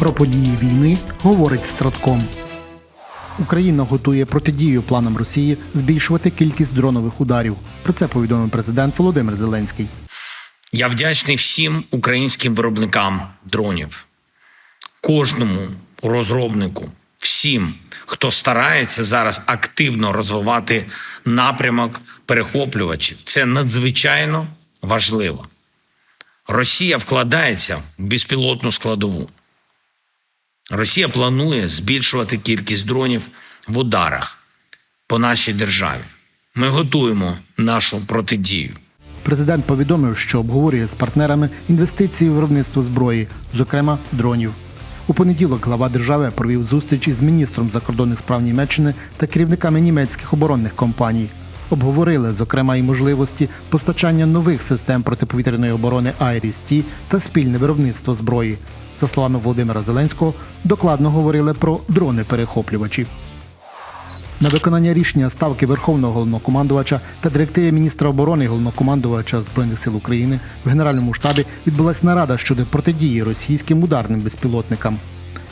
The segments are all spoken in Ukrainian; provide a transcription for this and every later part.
Про події війни говорить Стратком. Україна готує протидію планам Росії збільшувати кількість дронових ударів. Про це повідомив президент Володимир Зеленський. Я вдячний всім українським виробникам дронів, кожному розробнику, всім, хто старається зараз активно розвивати напрямок перехоплювачів. Це надзвичайно важливо. Росія вкладається в безпілотну складову. Росія планує збільшувати кількість дронів в ударах по нашій державі. Ми готуємо нашу протидію. Президент повідомив, що обговорює з партнерами інвестиції в виробництво зброї, зокрема дронів. У понеділок глава держави провів зустріч із міністром закордонних справ Німеччини та керівниками німецьких оборонних компаній. Обговорили, зокрема, і можливості постачання нових систем протиповітряної оборони «Айріс-Ті» та спільне виробництво зброї. За словами Володимира Зеленського, докладно говорили про дрони-перехоплювачі. На виконання рішення ставки Верховного головнокомандувача та директиви міністра оборони головнокомандувача Збройних сил України в Генеральному штабі відбулася нарада щодо протидії російським ударним безпілотникам.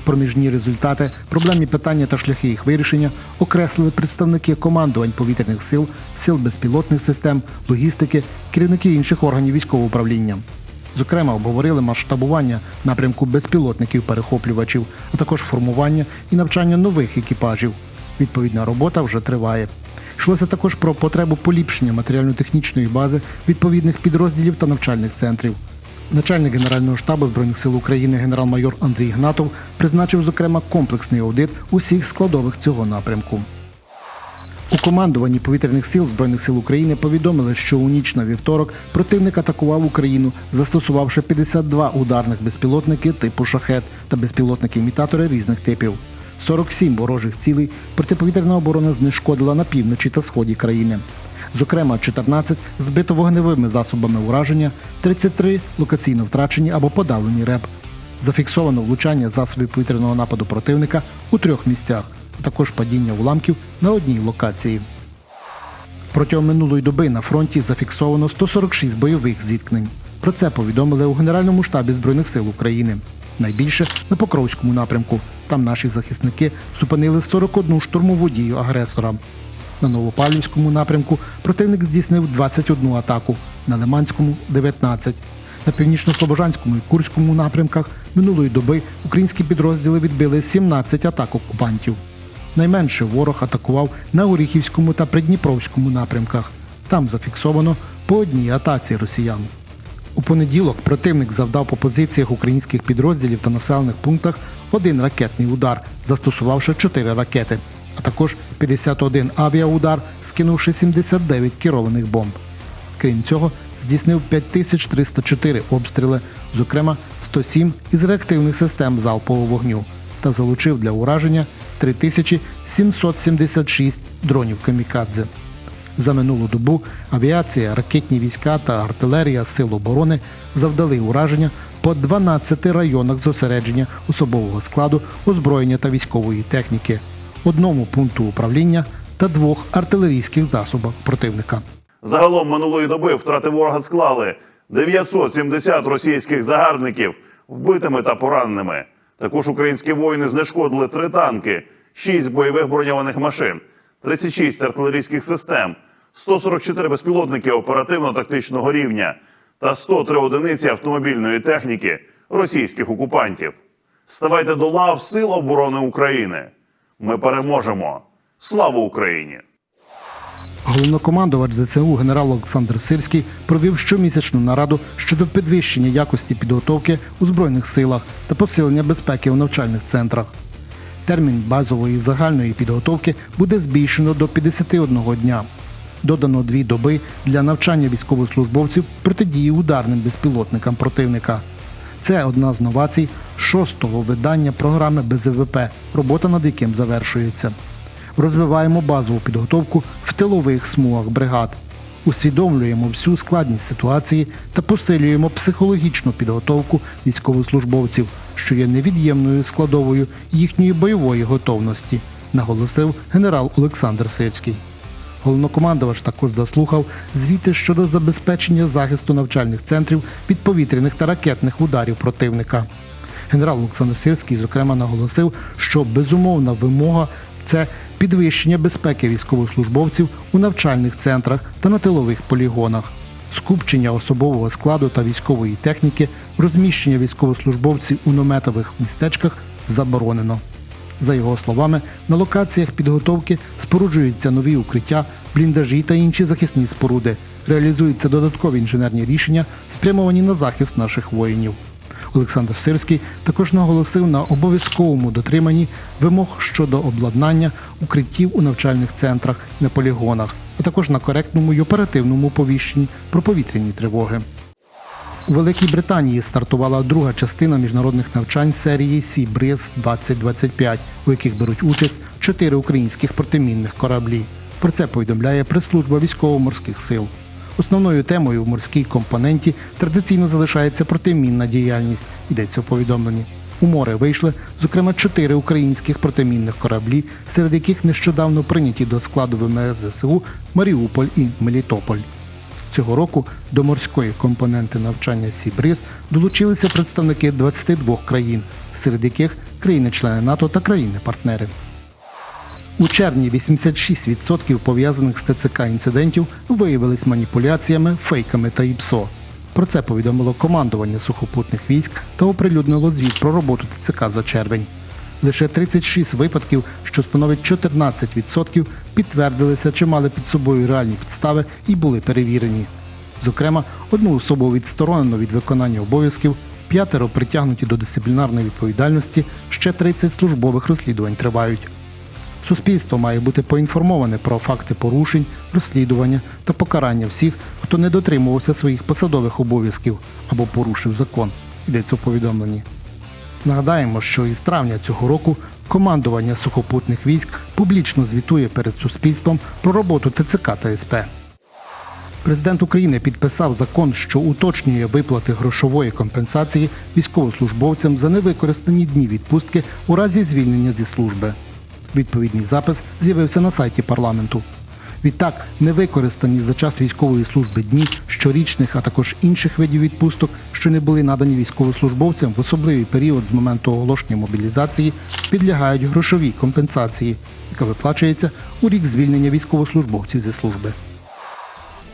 Проміжні результати, проблемні питання та шляхи їх вирішення окреслили представники командувань повітряних сил, сил безпілотних систем, логістики, керівники інших органів військового управління. Зокрема, обговорили масштабування напрямку безпілотників-перехоплювачів, а також формування і навчання нових екіпажів. Відповідна робота вже триває. Йшлося також про потребу поліпшення матеріально-технічної бази відповідних підрозділів та навчальних центрів. Начальник Генерального штабу Збройних сил України генерал-майор Андрій Гнатов призначив, зокрема, комплексний аудит усіх складових цього напрямку. У командуванні повітряних сил Збройних сил України повідомили, що у ніч на вівторок противник атакував Україну, застосувавши 52 ударних безпілотники типу шахет та безпілотники-імітатори різних типів. 47 ворожих цілей протиповітряна оборона знешкодила на півночі та сході країни. Зокрема, 14 збито вогневими засобами ураження, 33 локаційно втрачені або подавлені РЕП. Зафіксовано влучання засобів повітряного нападу противника у трьох місцях, а також падіння уламків на одній локації. Протягом минулої доби на фронті зафіксовано 146 бойових зіткнень. Про це повідомили у Генеральному штабі Збройних сил України. Найбільше на Покровському напрямку. Там наші захисники зупинили 41 штурмову дію агресора. На Новопавлівському напрямку противник здійснив 21 атаку, на Лиманському 19. На північно-слобожанському і Курському напрямках минулої доби українські підрозділи відбили 17 атак окупантів. Найменше ворог атакував на Оріхівському та Придніпровському напрямках. Там зафіксовано по одній атаці росіян. У понеділок противник завдав по позиціях українських підрозділів та населених пунктах один ракетний удар, застосувавши 4 ракети, а також 51 авіаудар, скинувши 79 керованих бомб. Крім цього, здійснив 5304 обстріли, зокрема 107 із реактивних систем залпового вогню, та залучив для ураження 3776 дронів камікадзе. За минулу добу авіація, ракетні війська та артилерія Сил оборони завдали ураження по 12 районах зосередження особового складу, озброєння та військової техніки, одному пункту управління та двох артилерійських засобах противника. Загалом минулої доби втрати ворога склали 970 російських загарбників вбитими та пораненими. Також українські воїни знешкодили три танки, 6 бойових броньованих машин, 36 артилерійських систем, 144 безпілотники оперативно-тактичного рівня та 103 одиниці автомобільної техніки російських окупантів. Ставайте до лав Сил оборони України. Ми переможемо. Слава Україні! Головнокомандувач ЗСУ генерал Олександр Сирський провів щомісячну нараду щодо підвищення якості підготовки у збройних силах та посилення безпеки у навчальних центрах. Термін базової загальної підготовки буде збільшено до 51 дня. Додано дві доби для навчання військовослужбовців протидії ударним безпілотникам противника. Це одна з новацій шостого видання програми БЗВП, робота над яким завершується. Розвиваємо базову підготовку в тилових смугах бригад. Усвідомлюємо всю складність ситуації та посилюємо психологічну підготовку військовослужбовців, що є невід'ємною складовою їхньої бойової готовності, наголосив генерал Олександр Сирський. Головнокомандувач також заслухав звіти щодо забезпечення захисту навчальних центрів від повітряних та ракетних ударів противника. Генерал Олександр Сирський, зокрема, наголосив, що безумовна вимога це підвищення безпеки військовослужбовців у навчальних центрах та на тилових полігонах, скупчення особового складу та військової техніки, розміщення військовослужбовців у наметових містечках заборонено. За його словами, на локаціях підготовки споруджуються нові укриття, бліндажі та інші захисні споруди. Реалізуються додаткові інженерні рішення, спрямовані на захист наших воїнів. Олександр Сирський також наголосив на обов'язковому дотриманні вимог щодо обладнання укриттів у навчальних центрах і на полігонах, а також на коректному й оперативному повіщенні про повітряні тривоги. У Великій Британії стартувала друга частина міжнародних навчань серії Сі Бриз 2025, у яких беруть участь чотири українських протимінних кораблі. Про це повідомляє прес-служба військово-морських сил. Основною темою в морській компоненті традиційно залишається протимінна діяльність, йдеться у повідомленні. У море вийшли, зокрема, чотири українських протимінних кораблі, серед яких нещодавно прийняті до складу ВМС ЗСУ Маріуполь і Мелітополь. Цього року до морської компоненти навчання Сібриз долучилися представники 22 країн, серед яких країни-члени НАТО та країни-партнери. У червні 86% пов'язаних з ТЦК інцидентів виявились маніпуляціями, фейками та ІПСО. Про це повідомило командування сухопутних військ та оприлюднило звіт про роботу ТЦК за червень. Лише 36 випадків, що становить 14%, підтвердилися чи мали під собою реальні підстави і були перевірені. Зокрема, одну особу відсторонено від виконання обов'язків, п'ятеро притягнуті до дисциплінарної відповідальності, ще 30 службових розслідувань тривають. Суспільство має бути поінформоване про факти порушень, розслідування та покарання всіх, хто не дотримувався своїх посадових обов'язків або порушив закон. Йдеться у повідомленні. Нагадаємо, що із травня цього року командування сухопутних військ публічно звітує перед суспільством про роботу ТЦК та СП. Президент України підписав закон, що уточнює виплати грошової компенсації військовослужбовцям за невикористані дні відпустки у разі звільнення зі служби. Відповідний запис з'явився на сайті парламенту. Відтак, невикористані за час військової служби дні, щорічних, а також інших видів відпусток, що не були надані військовослужбовцям в особливий період з моменту оголошення мобілізації, підлягають грошовій компенсації, яка виплачується у рік звільнення військовослужбовців зі служби.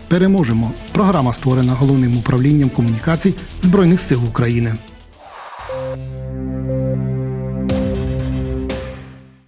Переможемо. Програма створена головним управлінням комунікацій Збройних сил України.